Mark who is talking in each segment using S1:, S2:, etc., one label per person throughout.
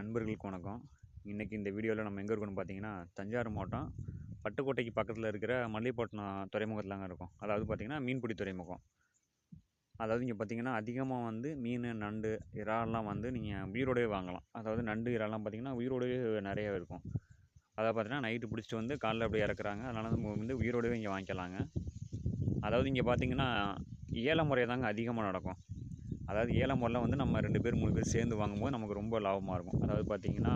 S1: நண்பர்களுக்கு வணக்கம். இன்றைக்கி இந்த வீடியோவில் நம்ம எங்கே இருக்கோம்னு பார்த்தீங்கன்னா தஞ்சாவூர் மாவட்டம். பட்டுக்கோட்டைக்கு பக்கத்தில் இருக்கிற மல்லிகைப்பட்டினம் துறைமுகத்தில்தாங்க இருக்கும். அதாவது பார்த்திங்கன்னா மீன்பிடி துறைமுகம். அதாவது இங்கே பார்த்தீங்கன்னா அதிகமாக வந்து மீன் நண்டு இறால்லாம் வந்து நீங்கள் உயிரோடவே வாங்கலாம். அதாவது நண்டு இறால்லாம் பார்த்திங்கன்னா உயிரோடவே நிறைய இருக்கும். அதை பார்த்தீங்கன்னா நைட்டு பிடிச்சிட்டு வந்து காலைல அப்படியே இறக்குறாங்க. அதனால் நம்ம வந்து உயிரோடவே இங்கே வாங்கிக்கலாங்க. அதாவது இங்கே பார்த்தீங்கன்னா ஏல முறை தாங்க அதிகமாக நடக்கும். அதாவது ஏலம் முறையில் வந்து நம்ம ரெண்டு பேர் மூணு பேர் சேர்ந்து வாங்கும்போது நமக்கு ரொம்ப லாபமாக இருக்கும். அதாவது பார்த்திங்கன்னா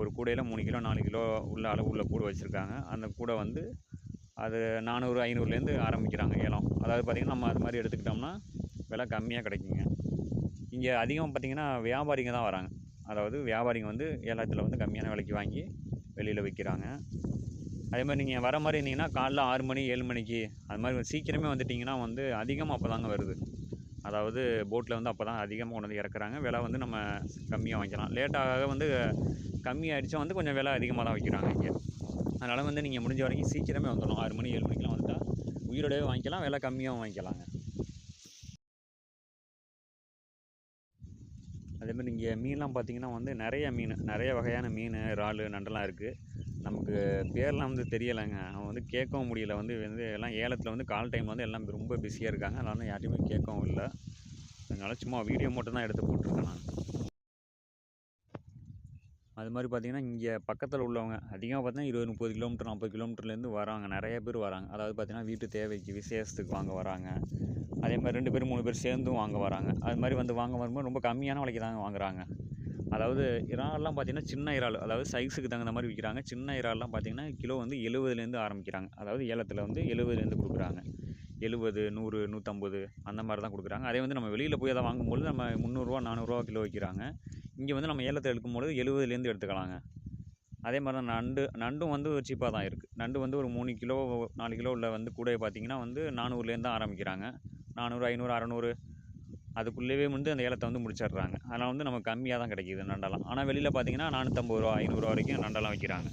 S1: ஒரு கூடையில் மூணு கிலோ நாலு கிலோ உள்ள அளவு உள்ள கூடை வச்சுருக்காங்க. அந்த கூடை வந்து அது நானூறு ஐநூறுலேருந்து ஆரம்பிக்கிறாங்க ஏலம். அதாவது பார்த்திங்கன்னா நம்ம அது மாதிரி எடுத்துக்கிட்டோம்னா விலை கம்மியாக கிடைக்குங்க. இங்கே அதிகம் பார்த்திங்கன்னா வியாபாரிங்க தான் வராங்க. அதாவது வியாபாரிங்க வந்து ஏலத்தில் வந்து கம்மியான விலைக்கு வாங்கி வெளியில் விற்கிறாங்க அதே மாதிரி நீங்கள் வர மாதிரி இருந்தீங்கன்னா காலைல ஆறு மணி ஏழு மணிக்கு அது மாதிரி சீக்கிரமே வந்துட்டிங்கன்னா வந்து அதிகமாக அப்போ தாங்க வருது. அதாவது போட்டில் வந்து அப்போ தான் அதிகமாக கொண்டு வந்து இறக்குறாங்க. விலை வந்து நம்ம கம்மியாக வாங்கிக்கலாம். லேட்டாக வந்து கம்மியாகிடுச்சா வந்து கொஞ்சம் விலை அதிகமாக தான் வைக்கிறாங்க இங்கே. அதனால் வந்து நீங்கள் முடிஞ்ச வரைக்கும் சீக்கிரமே வந்துடணும் ஆறு மணி ஏழு மணிக்கெலாம் வந்துட்டால் உயிரோடவே வாங்கிக்கலாம் விலை கம்மியாகவும் வாங்கிக்கலாங்க. அதேமாதிரி இங்கே மீன்லாம் பார்த்தீங்கன்னா வந்து நிறைய மீன் நிறைய வகையான மீன் இறால் நண்டெல்லாம் இருக்குது நமக்கு பேர்லாம் வந்து தெரியலைங்க. அவன் வந்து கேட்கவும் முடியல. வந்து வந்து எல்லாம் ஏலத்தில் வந்து கால் டைமில் வந்து எல்லாம் ரொம்ப பிஸியாக இருக்காங்க. அதனால யார்ட்டையுமே கேட்கவும் இல்லை. அதனால சும்மா வீடியோ மட்டும் தான் எடுத்து போட்டிருக்கேன் நான். அது மாதிரி பார்த்தீங்கன்னா இங்கே பக்கத்தில் உள்ளவங்க அதிகமாக பார்த்தீங்கன்னா இருபது முப்பது கிலோமீட்டர் நாற்பது கிலோமீட்டர்லேருந்து வராங்க. நிறைய பேர் வராங்க. அதாவது பார்த்தீங்கன்னா வீட்டு தேவைக்கு விசேஷத்துக்கு வாங்க வராங்க. அதே மாதிரி ரெண்டு பேர் மூணு பேர் சேர்ந்தும் வாங்க வராங்க. அது மாதிரி வந்து வாங்க வரும்போது ரொம்ப கம்மியான விலைக்கு தாங்க வாங்குறாங்க. அதாவது இறால்லாம் பார்த்தீங்கன்னா சின்ன இறால். அதாவது சைஸுக்கு தகுந்த மாதிரி விற்கிறாங்க. சின்ன இறால்லாம் பார்த்தீங்கன்னா கிலோ வந்து எழுபதுலேருந்து ஆரம்பிக்கிறாங்க. அதாவது ஏலத்தில் வந்து எழுபதுலேருந்து கொடுக்குறாங்க. எழுபது நூறு நூற்றம்பது அந்த மாதிரி தான் கொடுக்குறாங்க. அதே வந்து நம்ம வெளியில் போய் அதை வாங்கும்போது நம்ம முந்நூறுரூவா நானூறுரூவா கிலோ வைக்கிறாங்க இங்கே வந்து நம்ம ஏலத்தை எடுக்கும்பொழுது எழுபதுலேருந்து எடுத்துக்கலாங்க. அதே மாதிரி தான் நண்டு நண்டும் வந்து சீப்பாக தான் இருக்குது நண்டு வந்து ஒரு மூணு கிலோ நாலு கிலோ உள்ள வந்து கூட பார்த்தீங்கன்னா வந்து நானூறுலேருந்து தான் ஆரம்பிக்கிறாங்க. நானூறு ஐநூறு அறநூறு அதுக்குள்ளேயே வந்து அந்த ஏலத்தை வந்து முடிச்சிடுறாங்க. அதனால் வந்து நமக்கு கம்மியாக தான் கிடைக்கிது நண்டெல்லாம். ஆனால் வெளியில் பார்த்தீங்கன்னா நானூற்றம்பது ரூபா ஐநூறுரூவா வரைக்கும் நண்டெல்லாம் விற்கிறாங்க